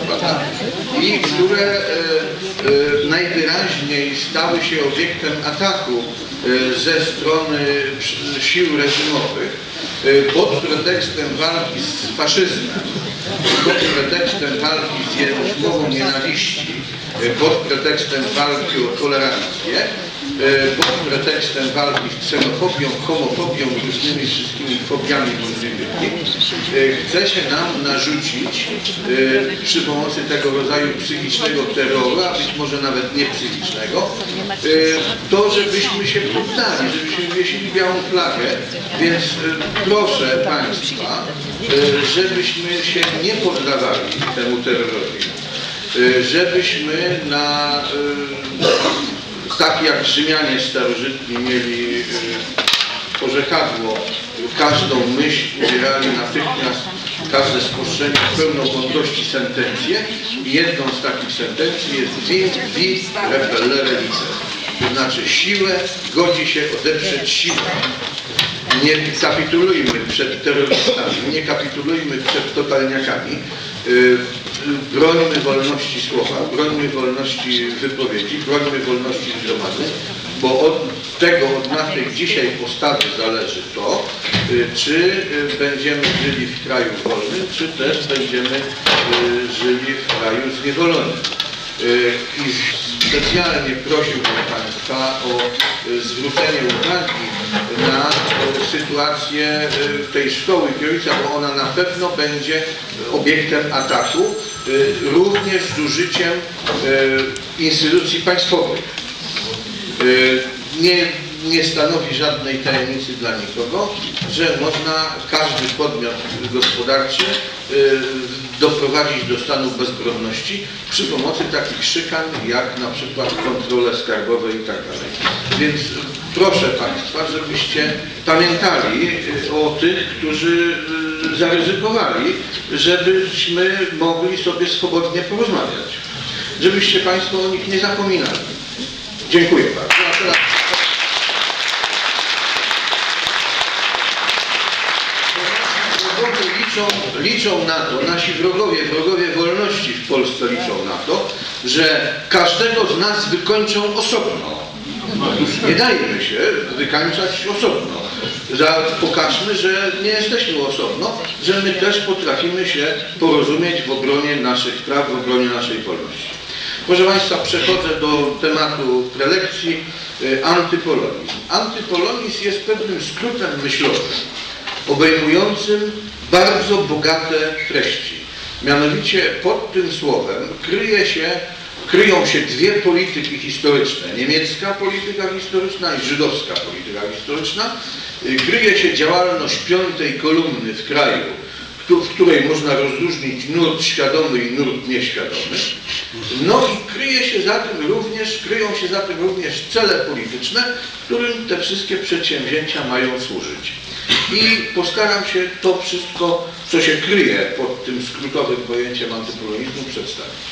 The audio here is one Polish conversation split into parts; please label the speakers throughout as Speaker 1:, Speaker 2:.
Speaker 1: listopada i które e, e, najwyraźniej stały się obiektem ataku e, ze strony sił reżimowych pod pretekstem walki z faszyzmem, pod pretekstem walki z je- z mową nienawiści, pod pretekstem walki o tolerancję, pod pretekstem walki z ksenofobią, homofobią, różnymi wszystkimi fobiami możliwymi, e, chce się nam narzucić e, przy pomocy tego rodzaju psychicznego terroru, a być może nawet niepsychicznego, e, to, żebyśmy się poddali, żebyśmy wiesili białą flagę, więc e, proszę Państwa, e, żebyśmy się nie poddawali temu terrorowi, e, żebyśmy na e, tak jak Rzymianie starożytni mieli e, porzekadło, każdą myśl ubierali natychmiast, każde spostrzeżenie w pełną mądrości sentencję i jedną z takich sentencji jest vin vi repellere lice. To znaczy siłę godzi się odeprzeć siłę. Nie kapitulujmy przed terrorystami, nie kapitulujmy przed totalniakami. Y, Brońmy wolności słowa, brońmy wolności wypowiedzi, brońmy wolności zgromadzeń, bo od tego, od naszej dzisiaj postawy zależy to, y, czy y, będziemy żyli w kraju wolnym, czy też będziemy żyli w kraju zniewolonym. Y, I specjalnie prosiłbym Państwa o y, zwrócenie uwagi na y, sytuację tej szkoły Kierowica, bo ona na pewno będzie obiektem ataku, również z użyciem instytucji państwowych. Nie, nie stanowi żadnej tajemnicy dla nikogo, że można każdy podmiot gospodarczy y, doprowadzić do stanu bezbronności przy pomocy takich szykan jak na przykład kontrole skarbowe i tak dalej. Więc proszę Państwa, żebyście pamiętali y, o tych, którzy y, zaryzykowali, żebyśmy mogli sobie swobodnie porozmawiać. Żebyście Państwo o nich nie zapominali. Dziękuję bardzo. A teraz... Wrogowie liczą, liczą na to, nasi wrogowie, wrogowie wolności w Polsce liczą na to, że każdego z nas wykończą osobno. Nie dajmy się wykańczać osobno. Pokażmy, że nie jesteśmy osobno, że my też potrafimy się porozumieć w obronie naszych praw, w obronie naszej wolności. Proszę Państwa, przechodzę do tematu prelekcji y, antypolonizm. Antypolonizm jest pewnym skrótem myślowym, obejmującym bardzo bogate treści. Mianowicie pod tym słowem kryje się, kryją się dwie polityki historyczne. Niemiecka polityka historyczna i żydowska polityka historyczna. Y, Kryje się działalność piątej kolumny w kraju, w której można rozróżnić nurt świadomy i nurt nieświadomy. No i kryje się za tym również, kryją się za tym również cele polityczne, którym te wszystkie przedsięwzięcia mają służyć. I postaram się to wszystko, co się kryje pod tym skrótowym pojęciem antypolonizmu przedstawić.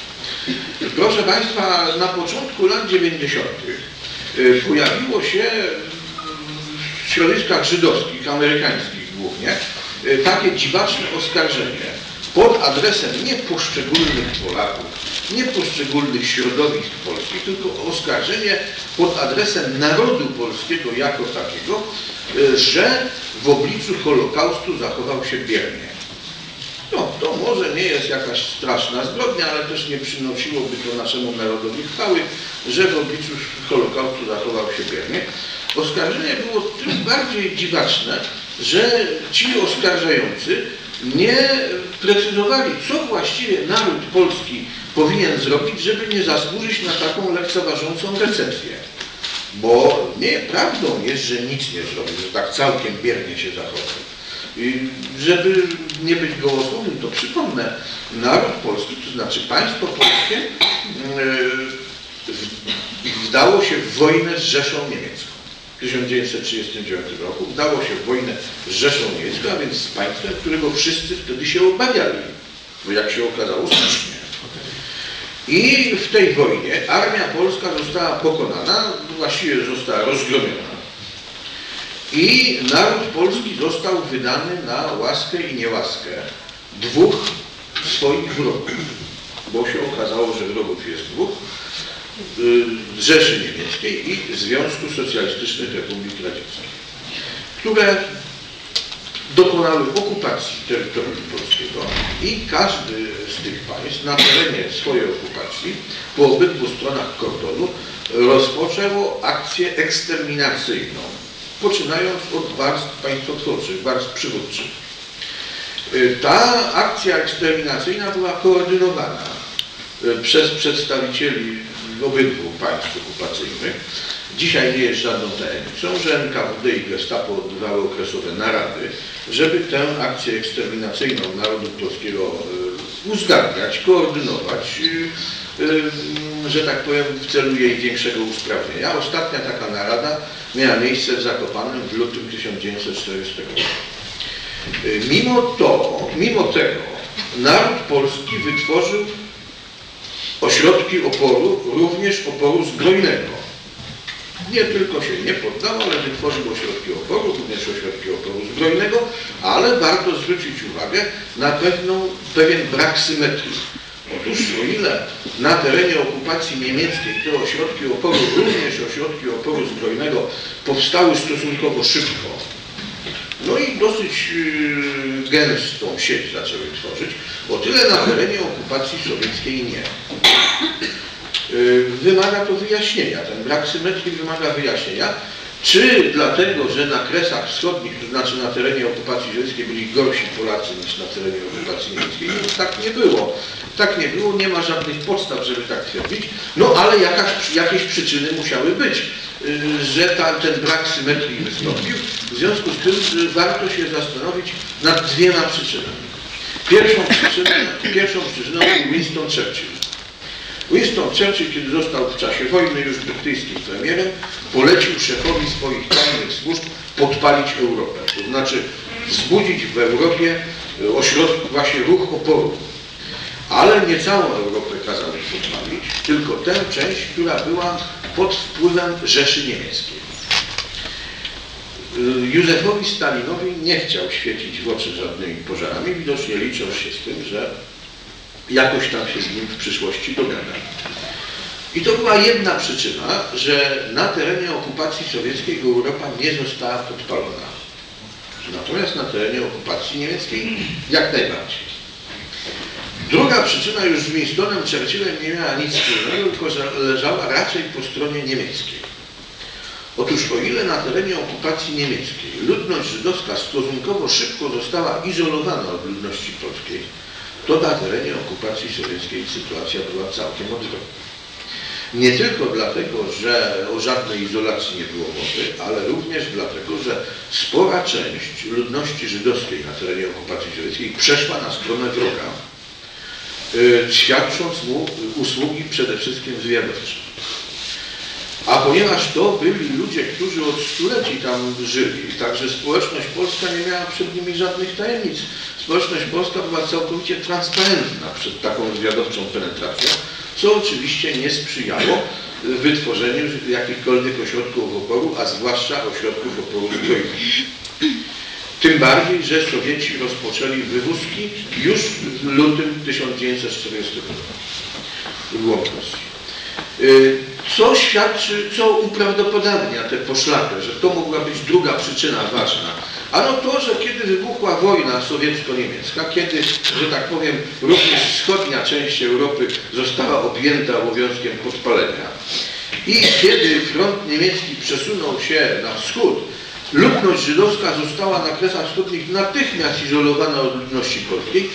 Speaker 1: Proszę Państwa, na początku lat 90. y, pojawiło się w środowiskach żydowskich, amerykańskich głównie, y, takie dziwaczne oskarżenie pod adresem nie poszczególnych Polaków, nie poszczególnych środowisk polskich, tylko oskarżenie pod adresem narodu polskiego jako takiego, y, że w obliczu Holokaustu zachował się biernie. No, to może nie jest jakaś straszna zbrodnia, ale też nie przynosiłoby to naszemu narodowi chwały, że w obliczu Holokaustu zachował się biernie. Oskarżenie było tym bardziej dziwaczne, że ci oskarżający nie precyzowali, co właściwie naród polski powinien zrobić, żeby nie zasłużyć na taką lekceważącą recepcję. Bo nie prawdą jest, że nic nie zrobił, że tak całkiem biernie się zachował. I żeby nie być gołosłownym, to przypomnę, naród polski, to znaczy państwo polskie, yy, wdało się w wojnę z Rzeszą Niemiecką. W 1939 roku wdało się w wojnę z Rzeszą Niemiecką, a więc z państwem, którego wszyscy wtedy się obawiali. Bo jak się okazało, słusznie. I w tej wojnie armia polska została pokonana, właściwie została rozgromiona. I naród polski został wydany na łaskę i niełaskę dwóch swoich wrogów. bo się okazało, że wrogów jest dwóch. Y, Rzeszy Niemieckiej i Związku Socjalistycznych Republik Radzieckich, które dokonały okupacji terytorium polskiego i każdy z tych państw na terenie swojej okupacji po obydwu stronach kordonu rozpoczęło akcję eksterminacyjną, poczynając od warstw państwotwórczych, warstw przywódczych. Y, Ta akcja eksterminacyjna była koordynowana y, przez przedstawicieli obydwu państw okupacyjnych. Dzisiaj nie jest żadną tajemnicą, że NKWD i Gestapo odbywały okresowe narady, żeby tę akcję eksterminacyjną narodu polskiego y, uzgadniać, koordynować, y, y, że tak powiem, w celu jej większego usprawnienia. Ostatnia taka narada miała miejsce w Zakopanem w lutym 1940 roku. Mimo to, mimo tego, naród polski wytworzył ośrodki oporu, również oporu zbrojnego. Nie tylko się nie poddał, ale wytworzył ośrodki oporu, również ośrodki oporu zbrojnego, ale warto zwrócić uwagę na pewną, pewien brak symetrii. Otóż o ile na terenie okupacji niemieckiej te ośrodki oporu, również ośrodki oporu zbrojnego powstały stosunkowo szybko, no i dosyć yy, gęstą sieć zaczęły tworzyć, o tyle na terenie okupacji sowieckiej nie. Yy, Wymaga to wyjaśnienia, ten brak symetrii wymaga wyjaśnienia. Czy dlatego, że na Kresach Wschodnich, to znaczy na terenie okupacji sowieckiej byli gorsi Polacy niż na terenie okupacji niemieckiej? No, tak nie było. Tak nie było, nie ma żadnych podstaw, żeby tak twierdzić. No ale jakaś, jakieś przyczyny musiały być, yy, że ta, ten brak symetrii wystąpił. W związku z tym yy, warto się zastanowić nad dwiema przyczynami. Pierwszą przyczyną, pierwszą przyczyną był Winston Churchill. Winston Churchill, został w czasie wojny już brytyjskim premierem, polecił szefowi swoich tajnych służb podpalić Europę. To znaczy wzbudzić w Europie e, ośrodek, właśnie ruch oporu. Ale nie całą Europę kazał podpalić, tylko tę część, która była pod wpływem Rzeszy Niemieckiej. Y, Józefowi Stalinowi nie chciał świecić w oczy żadnymi pożarami, widocznie liczył się z tym, że jakoś tam się z nim w przyszłości dogada. I to była jedna przyczyna, że na terenie okupacji sowieckiej Europa nie została podpalona. Natomiast na terenie okupacji niemieckiej jak najbardziej. Druga przyczyna już z Winstonem Churchillem nie miała nic wspólnego, tylko leżała raczej po stronie niemieckiej. Otóż o ile na terenie okupacji niemieckiej ludność żydowska stosunkowo szybko została izolowana od ludności polskiej, to na terenie okupacji sowieckiej sytuacja była całkiem odwrotna. Nie tylko dlatego, że o żadnej izolacji nie było mowy, ale również dlatego, że spora część ludności żydowskiej na terenie okupacji sowieckiej przeszła na stronę wroga, y, świadcząc mu usługi przede wszystkim wywiadowcze. A ponieważ to byli ludzie, którzy od stuleci tam żyli, także społeczność polska nie miała przed nimi żadnych tajemnic. Społeczność polska była całkowicie transparentna przed taką wywiadowczą penetracją, co oczywiście nie sprzyjało wytworzeniu jakichkolwiek ośrodków oporu, a zwłaszcza ośrodków oporu zbrojnego. Tym bardziej, że Sowieci rozpoczęli wywózki już w lutym 1940 roku. Y, Co świadczy, co uprawdopodobnia tę poszlapę, że to mogła być druga przyczyna ważna. Ano to, że kiedy wybuchła wojna sowiecko-niemiecka, kiedy, że tak powiem, również wschodnia część Europy została objęta obowiązkiem podpalenia i kiedy front niemiecki przesunął się na wschód, ludność żydowska została na Kresach Wschodnich natychmiast izolowana od ludności polskiej,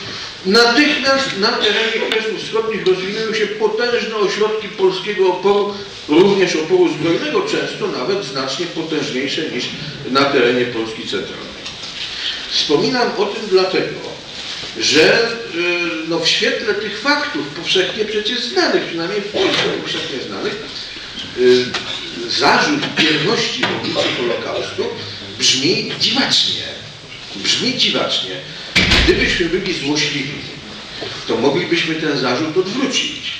Speaker 1: Natychmiast na terenie Kresów Wschodnich rozwinęły się potężne ośrodki polskiego oporu, również oporu zbrojnego, często nawet znacznie potężniejsze niż na terenie Polski Centralnej. Wspominam o tym dlatego, że y, no, w świetle tych faktów powszechnie przecież znanych, przynajmniej w Polsce powszechnie znanych, y, zarzut bierności wobec Holokaustu brzmi dziwacznie. Brzmi dziwacznie. Gdybyśmy byli złośliwi, to moglibyśmy ten zarzut odwrócić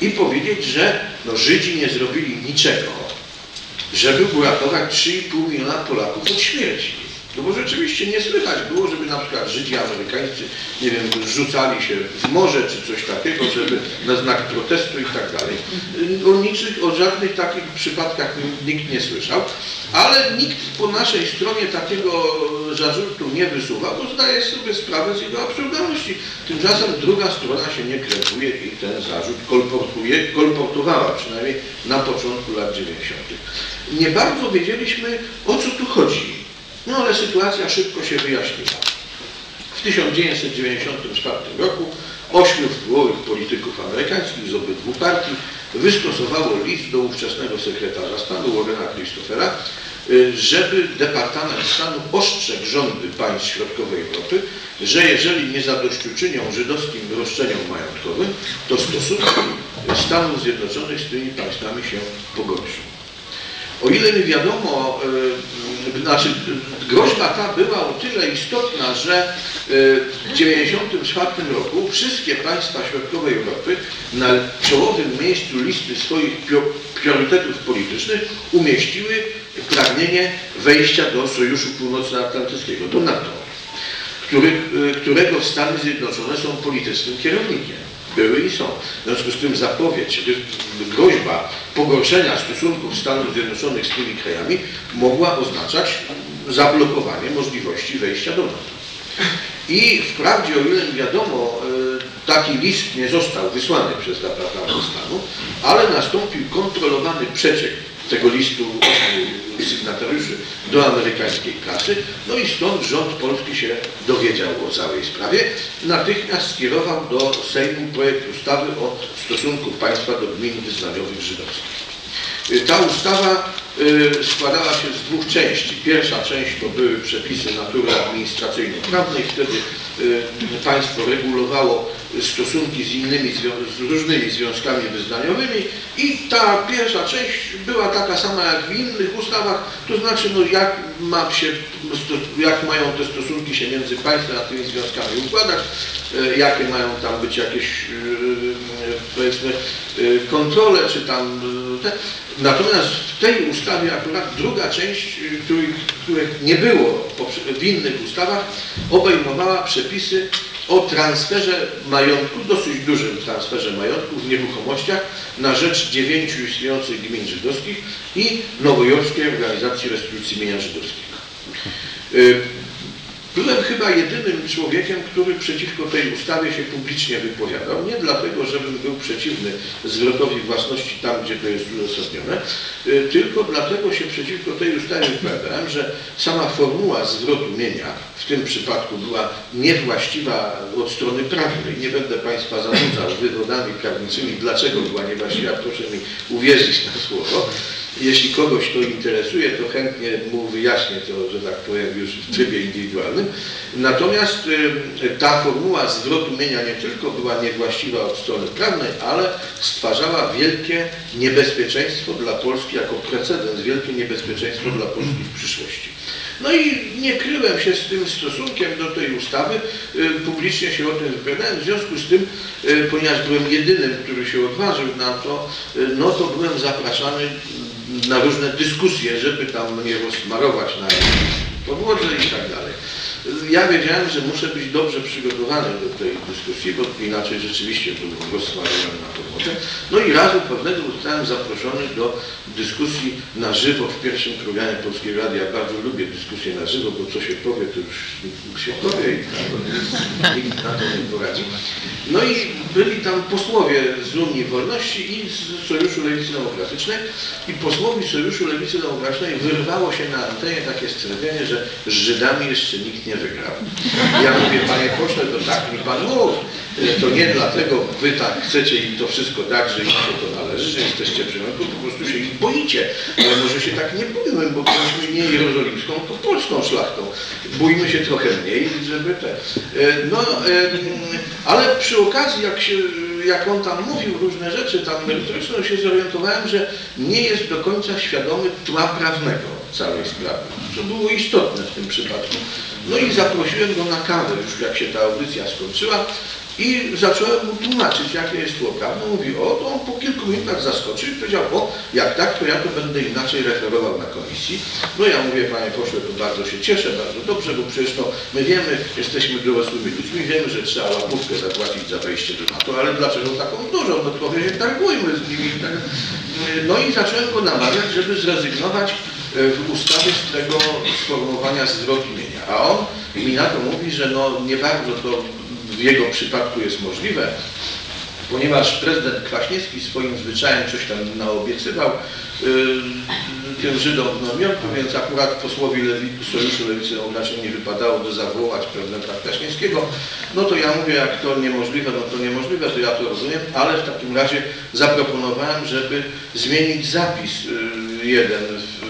Speaker 1: i powiedzieć, że no, Żydzi nie zrobili niczego, żeby uratować 3,5 miliona Polaków od śmierci. No bo rzeczywiście nie słychać było, żeby na przykład Żydzi amerykańscy, nie wiem, rzucali się w morze czy coś takiego, żeby na znak protestu i tak dalej. O niczych, o żadnych takich przypadkach nikt nie słyszał, ale nikt po naszej stronie takiego zarzutu nie wysuwa, bo zdaje sobie sprawę z jego absurdalności. Tymczasem druga strona się nie krępuje i ten zarzut kolportuje, kolportowała przynajmniej na początku lat 90. Nie bardzo wiedzieliśmy o co tu chodzi. No ale sytuacja szybko się wyjaśniła. W 1994 roku ośmiu wpływowych polityków amerykańskich z obydwu partii wystosowało list do ówczesnego sekretarza stanu Warrena Christophera, y, żeby Departament Stanu ostrzegł rządy państw środkowej Europy, że jeżeli nie zadośćuczynią żydowskim roszczeniom majątkowym, to stosunki Stanów Zjednoczonych z tymi państwami się pogorszą. O ile mi wiadomo, yy, znaczy groźba ta była o tyle istotna, że yy, w 1994 roku wszystkie państwa środkowej Europy na czołowym miejscu listy swoich priorytetów politycznych umieściły pragnienie wejścia do Sojuszu Północnoatlantyckiego, do NATO, który, yy, którego Stany Zjednoczone są politycznym kierownikiem były i są. W związku z tym zapowiedź, groźba pogorszenia stosunków Stanów Zjednoczonych z tymi krajami mogła oznaczać zablokowanie możliwości wejścia do NATO. I wprawdzie, o ile wiadomo, e, taki list nie został wysłany przez Departament Stanu, ale nastąpił kontrolowany przeciek tego listu sygnatariuszy do amerykańskiej prasy. No i stąd rząd polski się dowiedział o całej sprawie. Natychmiast skierował do Sejmu projekt ustawy o stosunku państwa do gmin wyznaniowych żydowskich. Ta ustawa y, składała się z dwóch części. Pierwsza część to były przepisy natury administracyjno-prawnej. Wtedy y, państwo regulowało stosunki z innymi, z różnymi związkami wyznaniowymi i ta pierwsza część była taka sama jak w innych ustawach, to znaczy no jak, ma się, jak mają te stosunki się między państwem a tymi związkami układać, y, jakie mają tam być jakieś powiedzmy kontrole, czy tam te, Natomiast w tej ustawie akurat druga część, y, których, których nie było w innych ustawach, obejmowała przepisy o transferze majątku, dosyć dużym transferze majątku w nieruchomościach na rzecz dziewięciu istniejących gmin żydowskich i Nowojorskiej Organizacji Restytucji Mienia Żydowskiego. Byłem chyba jedynym człowiekiem, który przeciwko tej ustawie się publicznie wypowiadał. Nie dlatego, żebym był przeciwny zwrotowi własności tam, gdzie to jest uzasadnione, y, tylko dlatego się przeciwko tej ustawie wypowiadałem, że sama formuła zwrotu mienia w tym przypadku była niewłaściwa od strony prawnej. Nie będę Państwa zanudzał wywodami prawniczymi, dlaczego była niewłaściwa, proszę mi uwierzyć na słowo. Jeśli kogoś to interesuje, to chętnie mu wyjaśnię to, że tak powiem, już w trybie indywidualnym. Natomiast ta formuła zwrotu mienia nie tylko była niewłaściwa od strony prawnej, ale stwarzała wielkie niebezpieczeństwo dla Polski jako precedens, wielkie niebezpieczeństwo dla Polski w przyszłości. No i nie kryłem się z tym stosunkiem do tej ustawy, publicznie się o tym wypowiadałem, w związku z tym, ponieważ byłem jedynym, który się odważył na to, no to byłem zapraszany na różne dyskusje, żeby tam mnie rozsmarować na podłodze i tak dalej. Ja wiedziałem, że muszę być dobrze przygotowany do tej dyskusji, bo inaczej rzeczywiście byłbym rozsmarowany na podłodze. No i razu pewnego zostałem zaproszony do dyskusji na żywo w pierwszym programie Polskiego Radia. Ja bardzo lubię dyskusje na żywo, bo co się powie, to już się powie i nikt na to nie poradzi. No i byli tam posłowie z Unii Wolności i z Sojuszu Lewicy Demokratycznej i posłowi Sojuszu Lewicy Demokratycznej wyrwało się na antenie takie stwierdzenie, że z Żydami jeszcze nikt nie wygrał. Ja mówię, panie pośle, to tak mi pan mów. To nie dlatego wy tak chcecie im to wszystko dać, że im się to należy, że jesteście przemysłu, po prostu się ich boicie. Ale może się tak nie boimy, bo bądźmy nie jerozolimską, to polską szlachtą. Bójmy się trochę mniej, żeby te... No, ale przy okazji, jak się jak on tam mówił różne rzeczy tam merytoryczne, się zorientowałem, że nie jest do końca świadomy tła prawnego całej sprawy. To było istotne w tym przypadku. No i zaprosiłem go na kawę, już jak się ta audycja skończyła I zacząłem mu tłumaczyć, jakie jest tło prawne. Mówi, o, to on po kilku minutach zaskoczył i powiedział, o, jak tak, to ja to będę inaczej referował na komisji. No ja mówię, panie pośle, to bardzo się cieszę, bardzo dobrze, bo przecież to my wiemy, jesteśmy dorosłymi ludźmi, wiemy, że trzeba łapówkę zapłacić za wejście do NATO, ale dlaczego taką dużą? No to się targujmy z nimi. Tak. No i zacząłem go namawiać, żeby zrezygnować w ustawie z tego sformułowania zwrot imienia. A on mi na to mówi, że no nie bardzo to w jego przypadku jest możliwe, ponieważ prezydent Kwaśniewski swoim zwyczajem coś tam naobiecywał yy, tym Żydom w Nowym więc akurat posłowi Lewi, Sojuszu Lewicy raczej nie wypadałoby zawołać prezydenta Kwaśniewskiego. No to ja mówię, jak to niemożliwe, no to niemożliwe, to ja to rozumiem, ale w takim razie zaproponowałem, żeby zmienić zapis yy, jeden w